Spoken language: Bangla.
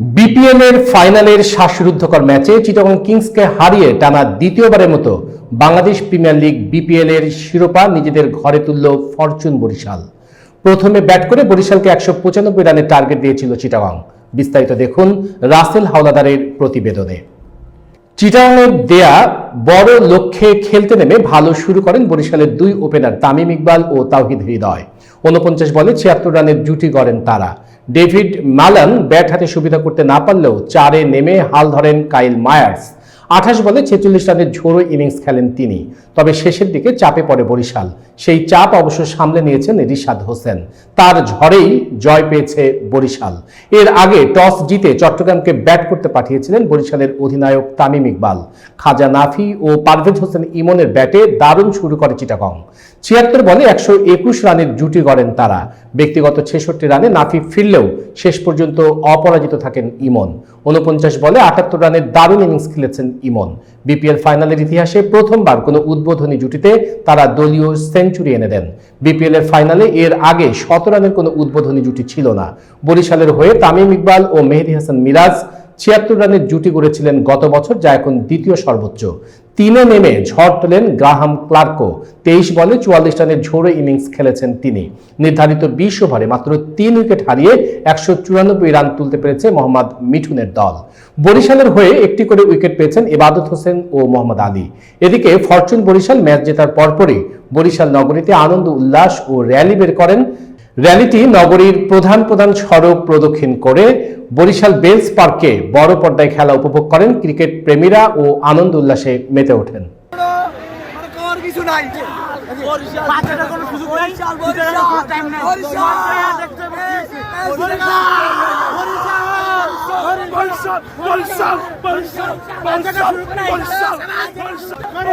বিপিএল এর ফাইনালের শ্বাসরুদ্ধকর ম্যাচে চিটাগং কিংসকে হারিয়ে টানা দ্বিতীয়বারের মতো বাংলাদেশ প্রিমিয়ার লিগ বিপিএল এর শিরোপা নিজেদের ঘরে তুলল ফরচুন বরিশাল। প্রথমে ব্যাট করে বরিশালকে একশো পঁচানব্বই রানের টার্গেট দিয়েছিল চিটাগং। বিস্তারিত দেখুন রাসেল হাওলাদারের প্রতিবেদনে। চিটাগাংয়ের দেয়া বড় লক্ষ্যে খেলতে নেমে ভালো শুরু করেন বরিশালের দুই ওপেনার তামিম ইকবাল ও তাওহিদ হৃদয়। উনপঞ্চাশ বলে ছিয়াত্তর রানের জুটি গড়েন তারা। ডেভিড মালান ব্যাট হাতে সুবিধা করতে না পারলেও চারে নেমে হাল ধরেন কাইল মায়ার্স। আঠাশ বলে ছেচল্লিশ রানের ঝোড়ো ইনিংস খেলেন তিনি। তবে শেষের দিকে চাপে পড়ে বরিশাল। সেই চাপ অবশ্য সামলে নিয়েছেন রিশাদ হোসেন। তার ঝড়েই জয় পেয়েছে বরিশাল। এর আগে টস জিতে চট্টগ্রামকে ব্যাট করতে পাঠিয়েছিলেন বরিশালের অধিনায়ক তামিম ইকবাল। খাজা নাফি ও পারভেজ হোসেন ইমনের ব্যাটে দারুণ শুরু করে চিটাগং। ছিয়াত্তর বলে একশো একুশ রানের জুটি গড়েন তারা। ব্যক্তিগত ছেষট্টি রানে নাফি ফিরলেও শেষ পর্যন্ত অপরাজিত থাকেন ইমন। উনপঞ্চাশ বলে আটাত্তর রানের দারুণ ইনিংস খেলেছেন ইমন। বিপিএল ফাইনালের ইতিহাসে প্রথমবার কোনো উদ্বোধনী জুটিতে তারা দলীয় সেঞ্চুরি এনে দেন। বিপিএল এর ফাইনালে এর আগে শত রানের কোনো উদ্বোধনী জুটি ছিল না। বরিশালের হয়ে তামিম ইকবাল ও মেহেদি হাসান মিরাজ ছিয়াত্তর রানের জুটি করেছিলেন গত বছর, যা এখন দ্বিতীয় সর্বোচ্চ। তিনে নেমে ঝড় তোলেন গ্রাহাম ক্লার্কও তেইশ বলে চুয়াল্লিশ রানের ঝোড়ো ইনিংস খেলেছেন তিনি। নির্ধারিত বিশ ওভারে মাত্র তিন উইকেট হারিয়ে একশো চুরানব্বই রান তুলতে পেরেছে মোহাম্মদ মিঠুনের দল। বরিশালের হয়ে একটি করে উইকেট পেয়েছেন ইবাদত হোসেন ও মোহাম্মদ আলী। এদিকে ফরচুন বরিশাল ম্যাচ জেতার পরপরই বরিশাল নগরীতে আনন্দ, উল্লাস ও র্যালি বের করেন র্যালিটি নগরীর প্রধান প্রধান সড়ক প্রদক্ষিণ করে বরিশাল বেলস পার্কে বড় পর্দায় খেলা উপভোগ করেন ক্রিকেট প্রেমীরা ও আনন্দ উল্লাসে মেতে ওঠেন মানে